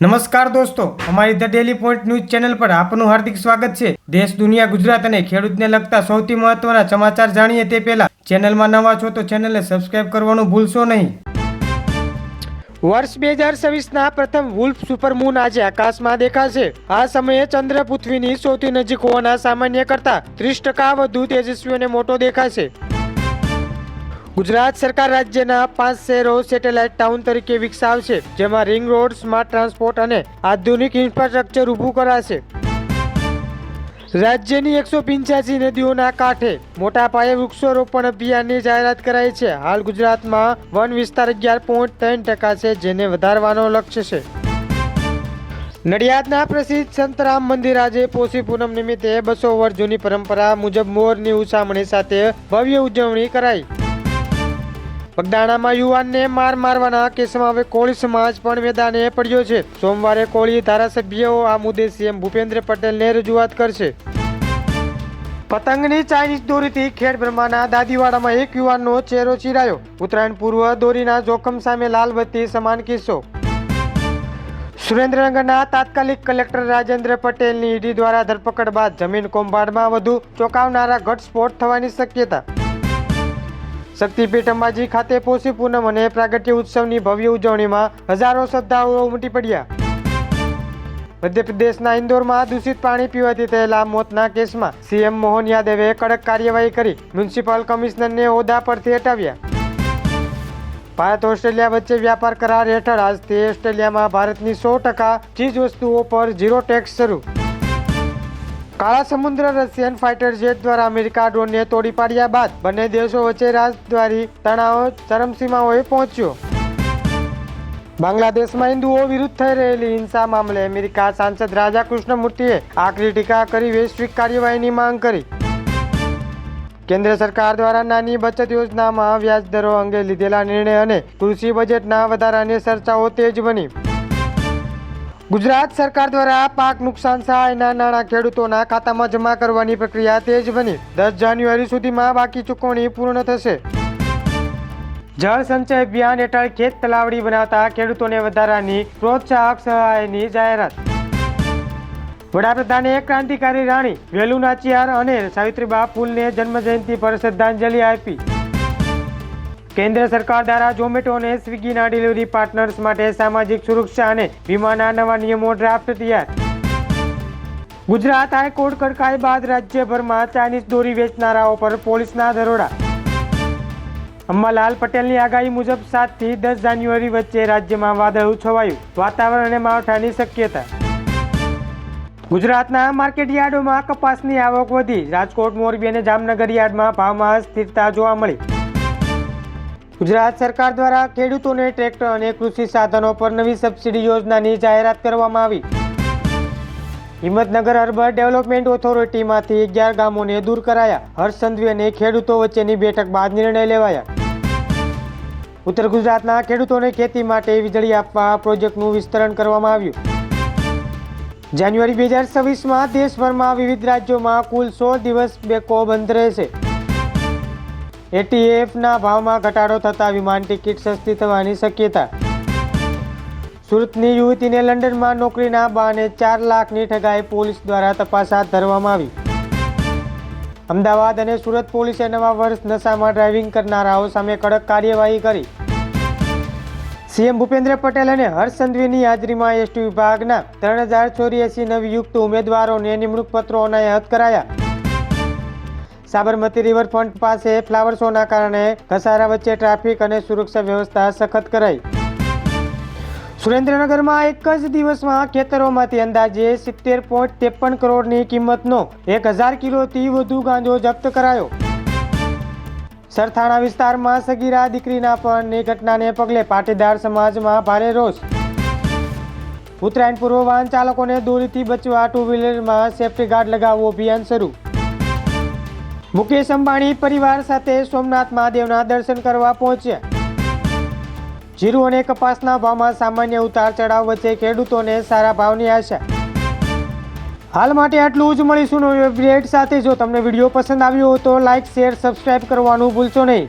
નમસ્કાર દોસ્તો, અમારી the daily point news channel પર આપનું હાર્દિક સ્વાગત છે. દેશ, દુનિયા, ગુજરાત અને ખેડૂતને લગતા સૌથી મહત્વના સમાચાર જાણીએ તે પહેલા ચેનલમાં નવા છો તો ચેનલને સબસ્ક્રાઇબ કરવાનું ભૂલશો નહીં. વર્ષ બે હજાર છવ્વીસના પ્રથમ વુલ્ફ સુપરમૂન આજે આકાશમાં દેખાશે. આ સમયે ચંદ્ર પૃથ્વીની સૌથી નજીક હોવાના સામાન્ય કરતા ત્રીસ ટકા વધુ તેજસ્વી અને મોટો દેખાશે. ગુજરાત સરકાર રાજ્યના પાંચ શહેરો સેટેલાઇટ ટાઉન તરીકે વિકસાવશે, જેમાં રિંગ રોડ, સ્માર્ટ ટ્રાન્સપોર્ટ અને આધુનિક ઇન્ફ્રાસ્ટ્રક્ચર ઊભું કરાશે. રાજ્યની એકસો પંચ્યાસી નદીઓના કાંઠે મોટા પાયે વૃક્ષારોપણ અભિયાનની જાહેરાત કરાઈ છે. હાલ ગુજરાતમાં વન વિસ્તાર અગિયાર પોઈન્ટ ત્રણ ટકા છે, જેને વધારવાનો લક્ષ્ય છે. નડિયાદના પ્રસિદ્ધ સંતરામ મંદિર આજે પોષી પૂનમ નિમિત્તે બસો વર્ષ જૂની પરંપરા મુજબ મોરની ઉછામણી સાથે ભવ્ય ઉજવણી કરાઈ. બગદાણામાં યુવાનને માર મારવાના કેસમાં હવે કોળી સમાજ પણ મેદાને પડ્યો છે. સોમવારે કોળી ધારાસભ્યો આ મુદ્દે સીએમ ભૂપેન્દ્ર પટેલને રજૂઆત કરશે. પતંગની ચાઇનીઝ દોરીથી ખેડ બ્રહ્માના દાદીવાડામાં એક યુવાનનો ચહેરો ચીરાયો. ઉત્તરાયણ પૂર્વ દોરીના જોખમ સામે લાલબત્તી સમાન કિસ્સો. સુરેન્દ્રનગરના તાત્કાલિક કલેક્ટર રાજેન્દ્ર પટેલની ઈડી દ્વારા ધરપકડ બાદ જમીન કૌભાંડમાં વધુ ચોંકાવનારા ઘટસ્ફોટ થવાની શક્યતા. શક્તિપીઠ અંબાજી ખાતે પોષી પૂનમ અને પ્રાગટ્ય ઉત્સવની ભવ્ય ઉજવણીમાં હજારો શ્રદ્ધાળુઓ ઉમટી પડ્યા. મધ્યપ્રદેશના ઇન્દોરમાં દૂષિત પાણી પીવાથી થયેલા મોતના કેસમાં સીએમ મોહન યાદવે કડક કાર્યવાહી કરી મ્યુનિસિપલ કમિશનરને હોદ્દા પરથી હટાવ્યા. ભારત ઓસ્ટ્રેલિયા વચ્ચે વ્યાપાર કરાર હેઠળ આજથી ઓસ્ટ્રેલિયામાં ભારતની સો ટકા ચીજ વસ્તુઓ પર ઝીરો ટેક્સ શરૂ. કાળા સમુદ્ર રશિયન ફાઇટર જેટ દ્વારા અમેરિકા ડ્રોનને તોડી પાડ્યા બાદ બંને દેશો વચ્ચે રાજદ્વારી તણાવ ચરમસીમાઓએ પહોંચ્યો. બાંગ્લાદેશમાં હિન્દુઓ વિરુદ્ધ થઈ રહેલી હિંસા મામલે અમેરિકા સાંસદ રાજા કૃષ્ણમૂર્તિએ આકરી ટીકા કરી વૈશ્વિક કાર્યવાહીની માંગ કરી. કેન્દ્ર સરકાર દ્વારા નાની બચત યોજનામાં વ્યાજ દરો અંગે લીધેલા નિર્ણય અને કૃષિ બજેટના વધારાની ચર્ચાઓ તેજ બની. ગુજરાત સરકાર દ્વારા પાક નુકસાન સહાયના નાણાં ખેડૂતોના ખાતામાં જમા કરવાની પ્રક્રિયા તેજ બની. દસ જાન્યુઆરી સુધીમાં બાકી ચૂકવણી પૂર્ણ થશે. જળ સંચય અભિયાન હેઠળ ખેત તલાવડી બનાવતા ખેડૂતોને વધારાની પ્રોત્સાહક સહાયની જાહેરાત. વડાપ્રધાને ક્રાંતિકારી રાણી વેલુ નાચિયાર અને સાવિત્રીબા ફૂલને જન્મજયંતિ પર શ્રદ્ધાંજલિ આપી. કેન્દ્ર સરકાર દ્વારા ઝોમેટો અને સ્વિગીના ડિલિવરી પાર્ટનર્સ માટે સામાજિક સુરક્ષા અને વીમાના નવા નિયમો ડ્રાફ્ટ તૈયાર ગુજરાત હાઈકોર્ટ કડકાઈ બાદ રાજ્યભરમાં ચાઇનીઝ દોરી વેચનારાઓ પર પોલીસના દરોડા. અંબાલાલ પટેલની આગાહી મુજબ સાતથી દસ જાન્યુઆરી વચ્ચે રાજ્યમાં વાદળું છવાયું વાતાવરણ અને માવઠાની શક્યતા. ગુજરાતના માર્કેટ યાર્ડોમાં કપાસની આવક વધી. રાજકોટ, મોરબી અને જામનગર યાર્ડમાં ભાવમાં સ્થિરતા જોવા મળી. ગુજરાત સરકાર દ્વારા ખેડૂતોને ટ્રેક્ટર અને કૃષિ સાધનો પર નવી સબસિડી યોજનાની જાહેરાત કરવામાં આવી. હિંમતનગર અર્બન ડેવલપમેન્ટ ઓથોરિટીમાંથી અગિયાર ગામોને દૂર કરાયા. હર્ષ સંઘવી અને ખેડૂતો વચ્ચેની બેઠક બાદ નિર્ણય લેવાયા. ઉત્તર ગુજરાતના ખેડૂતોને ખેતી માટે વીજળી આપવા પ્રોજેક્ટનું વિસ્તરણ કરવામાં આવ્યું. જાન્યુઆરી બે હજાર છવ્વીસમાં દેશભરમાં વિવિધ રાજ્યોમાં કુલ સો દિવસ બેકો બંધ રહેશે. એટીએફના ભાવમાં ઘટાડો થતાં વિમાન ટિકિટ સસ્તી થવાની શક્યતા. સુરતની યુવતીને લંડનમાં નોકરીના બહાને ચાર લાખની ઠગાઈ પોલીસ દ્વારા તપાસ હાથ ધરવામાં આવી. અમદાવાદ અને સુરત પોલીસે નવા વર્ષ નશામાં ડ્રાઇવિંગ કરનારાઓ સામે કડક કાર્યવાહી કરી. સીએમ ભૂપેન્દ્ર પટેલ અને હર્ષ સંઘવીની હાજરીમાં એસટી વિભાગના ત્રણ હજાર ચોર્યાસી નવયુક્ત ઉમેદવારોને નિમણૂક પત્રો અનાયત કરાયા. સાબરમતી રિવરફ્રન્ટ પાસે ફ્લાવર શોના કારણે ઘસારા વચ્ચે ટ્રાફિક અને સુરક્ષા વ્યવસ્થા સખત કરાઈ. સુરેન્દ્રનગરમાં એક જ દિવસમાં ખેતરોમાંથી અંદાજે સિત્તેર પોઈન્ટ ત્રેપન કરોડની કિંમતનો એક હજાર કિલોથી વધુ ગાંજો જપ્ત કરાયો. સરથાણા વિસ્તારમાં સગીરા દીકરીના પણની ઘટનાને પગલે પાટીદાર સમાજમાં ભારે રોષ. ઉત્તરાયણ પૂર્વ વાહન ચાલકોને દોરીથી બચવા ટુ વ્હીલરમાં સેફ્ટી ગાર્ડ લગાવવું અભિયાન શરૂ. મુકેશ અંબાણી પરિવાર સાથે સોમનાથ મહાદેવના દર્શન કરવા પહોંચ્યા. જીરું અને કપાસના ભાવમાં સામાન્ય ઉતાર ચઢાવ વચ્ચે ખેડૂતોને સારા ભાવની આશા. હાલ માટે આટલું જ. મળીશું નવી અપડેટ સાથે. જો તમને વીડિયો પસંદ આવ્યો તો લાઇક શેર સબસ્ક્રાઇબ કરવાનું ભૂલશો નહીં.